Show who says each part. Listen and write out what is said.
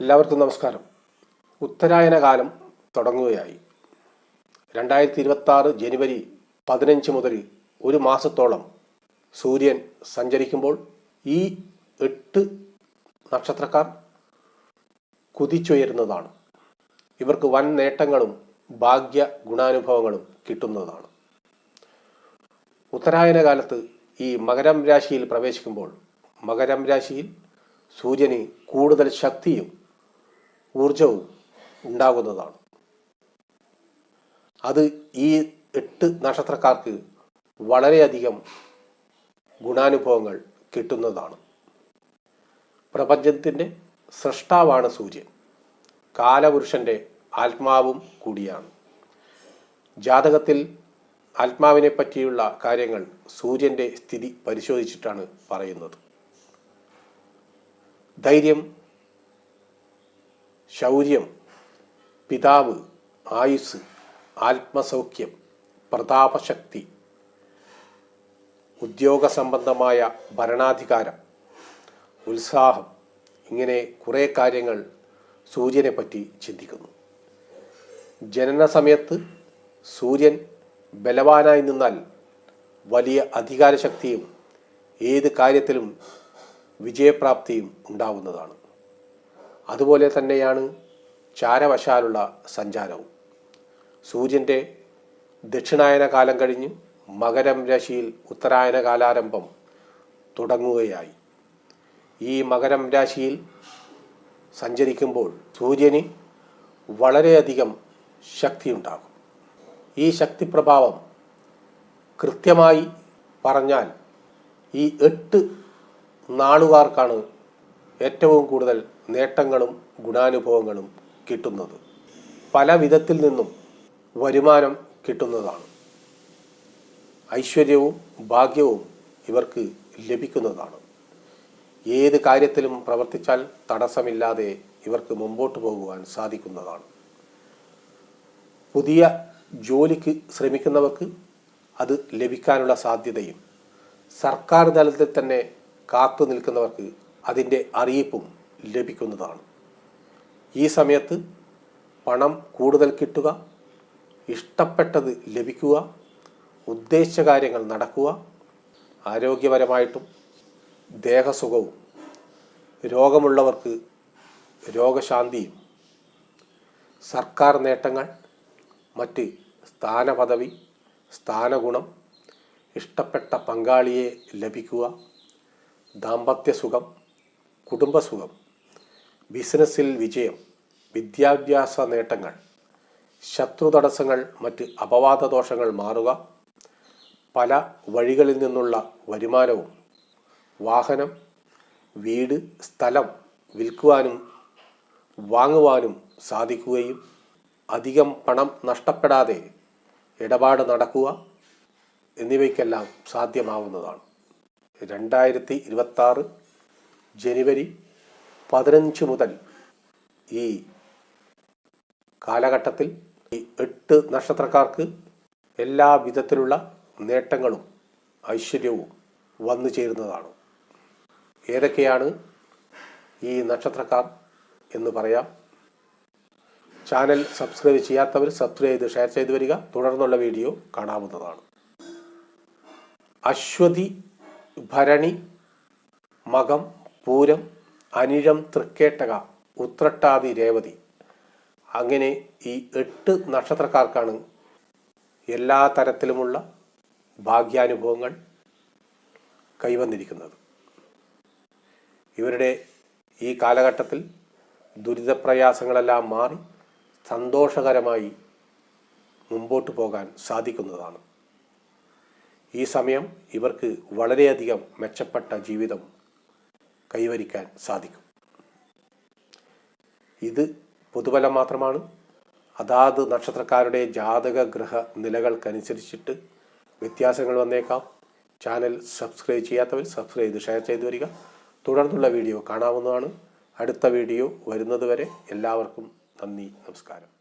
Speaker 1: എല്ലാവർക്കും നമസ്കാരം. ഉത്തരായന കാലം തുടങ്ങുകയായി. രണ്ടായിരത്തി ഇരുപത്തി ആറ് ജനുവരി പതിനഞ്ച് മുതൽ ഒരു മാസത്തോളം സൂര്യൻ സഞ്ചരിക്കുമ്പോൾ ഈ എട്ട് നക്ഷത്രക്കാർ കുതിച്ചുയരുന്നതാണ്. ഇവർക്ക് വൻ നേട്ടങ്ങളും ഭാഗ്യ ഗുണാനുഭവങ്ങളും കിട്ടുന്നതാണ്. ഉത്തരായന കാലത്ത് ഈ മകരം രാശിയിൽ പ്രവേശിക്കുമ്പോൾ മകരം രാശിയിൽ സൂര്യന് കൂടുതൽ ശക്തിയും ഊർജവും ഉണ്ടാകുന്നതാണ്. അത് ഈ എട്ട് നക്ഷത്രക്കാർക്ക് വളരെയധികം ഗുണാനുഭവങ്ങൾ കിട്ടുന്നതാണ്. പ്രപഞ്ചത്തിന്റെ സൃഷ്ടാവാണ് സൂര്യൻ. കാലപുരുഷന്റെ ആത്മാവും കൂടിയാണ്. ജാതകത്തിൽ ആത്മാവിനെ പറ്റിയുള്ള കാര്യങ്ങൾ സൂര്യന്റെ സ്ഥിതി പരിശോധിച്ചിട്ടാണ് പറയുന്നത്. ധൈര്യം ശൗര്യം പിതാവ് ആയുസ് ആത്മസൗഖ്യം പ്രതാപശക്തി ഉദ്യോഗ സംബന്ധമായ ഭരണാധികാരം ഉത്സാഹം ഇങ്ങനെ കുറേ കാര്യങ്ങൾ സൂര്യനെ പറ്റി ചിന്തിക്കുന്നു. ജനന സമയത്ത് സൂര്യൻ ബലവാനായി നിന്നാൽ വലിയ അധികാരശക്തിയും ഏത് കാര്യത്തിലും വിജയപ്രാപ്തിയും ഉണ്ടാവുന്നതാണ്. അതുപോലെ തന്നെയാണ് ചാരവശാലുള്ള സഞ്ചാരവും. സൂര്യന്റെ ദക്ഷിണായന കാലം കഴിഞ്ഞ് മകരം രാശിയിൽ ഉത്തരായന കാലാരംഭം തുടങ്ങുകയായി. ഈ മകരം രാശിയിൽ സഞ്ചരിക്കുമ്പോൾ സൂര്യന് വളരെയധികം ശക്തിയുണ്ടാകും. ഈ ശക്തിപ്രഭാവം കൃത്യമായി പറഞ്ഞാൽ ഈ എട്ട് നാളുകാർക്കാണ് ഏറ്റവും കൂടുതൽ നേട്ടങ്ങളും ഗുണാനുഭവങ്ങളും കിട്ടുന്നത്. പല വിധത്തിൽ നിന്നും വരുമാനം കിട്ടുന്നതാണ്. ഐശ്വര്യവും ഭാഗ്യവും ഇവർക്ക് ലഭിക്കുന്നതാണ്. ഏത് കാര്യത്തിലും പ്രവർത്തിച്ചാൽ തടസ്സമില്ലാതെ ഇവർക്ക് മുമ്പോട്ട് പോകുവാൻ സാധിക്കുന്നതാണ്. പുതിയ ജോലിക്ക് ശ്രമിക്കുന്നവർക്ക് അത് ലഭിക്കാനുള്ള സാധ്യതയും സർക്കാർ തലത്തിൽ തന്നെ കാത്തു നിൽക്കുന്നവർക്ക് അതിന്റെ അറിയിപ്പും ലഭിക്കുന്നതാണ്. ഈ സമയത്ത് പണം കൂടുതൽ കിട്ടുക ഇഷ്ടപ്പെട്ടത് ലഭിക്കുക ഉദ്ദേശിച്ച കാര്യങ്ങൾ നടക്കുക ആരോഗ്യപരമായിട്ടും ദേഹസുഖവും രോഗമുള്ളവർക്ക് രോഗശാന്തിയും സർക്കാർ നേട്ടങ്ങൾ മറ്റ് സ്ഥാനപദവി സ്ഥാനഗുണം ഇഷ്ടപ്പെട്ട പങ്കാളിയെ ലഭിക്കുക ദാമ്പത്യസുഖം കുടുംബസുഖം ബിസിനസ്സിൽ വിജയം വിദ്യാഭ്യാസ നേട്ടങ്ങൾ ശത്രു തടസ്സങ്ങൾ മറ്റ് അപവാദ ദോഷങ്ങൾ മാറുക പല വഴികളിൽ നിന്നുള്ള വരുമാനവും വാഹനം വീട് സ്ഥലം വിൽക്കുവാനും വാങ്ങുവാനും സാധിക്കുകയും അധികം പണം നഷ്ടപ്പെടാതെ ഇടപാട് നടക്കുക എന്നിവയ്ക്കെല്ലാം സാധ്യമാവുന്നതാണ്. രണ്ടായിരത്തി ഇരുപത്തി ജനുവരി പതിനഞ്ച് മുതൽ ഈ കാലഘട്ടത്തിൽ ഈ എട്ട് നക്ഷത്രക്കാർക്ക് എല്ലാ വിധത്തിലുള്ള നേട്ടങ്ങളും ഐശ്വര്യവും വന്നു ചേരുന്നതാണ്. ഏതൊക്കെയാണ് ഈ നക്ഷത്രക്കാർ എന്ന് പറയാം. ചാനൽ സബ്സ്ക്രൈബ് ചെയ്യാത്തവർ സബ്സ്ക്രൈബ് ചെയ്ത് ഷെയർ ചെയ്തു വരിക. തുടർന്നുള്ള വീഡിയോ കാണാവുന്നതാണ്. അശ്വതി ഭരണി മകം പൂരം അനിഴം തൃക്കേട്ടക ഉത്രട്ടാതി രേവതി. അങ്ങനെ ഈ എട്ട് നക്ഷത്രക്കാർക്കാണ് എല്ലാ തരത്തിലുമുള്ള ഭാഗ്യാനുഭവങ്ങൾ കൈവന്നിരിക്കുന്നത്. ഇവരുടെ ഈ കാലഘട്ടത്തിൽ ദുരിതപ്രയാസങ്ങളെല്ലാം മാറി സന്തോഷകരമായി മുമ്പോട്ട് പോകാൻ സാധിക്കുന്നതാണ്. ഈ സമയം ഇവർക്ക് വളരെയധികം മെച്ചപ്പെട്ട ജീവിതം കൈവരിക്കാൻ സാധിക്കും. ഇത് പൊതുഫലം മാത്രമാണ്. അതാത് നക്ഷത്രക്കാരുടെ ജാതക ഗ്രഹ നിലകൾക്കനുസരിച്ചിട്ട് വ്യത്യാസങ്ങൾ വന്നേക്കാം. ചാനൽ സബ്സ്ക്രൈബ് ചെയ്യാത്തവർ സബ്സ്ക്രൈബ് ചെയ്ത് ഷെയർ ചെയ്തു വരിക. തുടർന്നുള്ള വീഡിയോ കാണാവുന്നതാണ്. അടുത്ത വീഡിയോ വരുന്നതുവരെ എല്ലാവർക്കും നന്ദി നമസ്കാരം.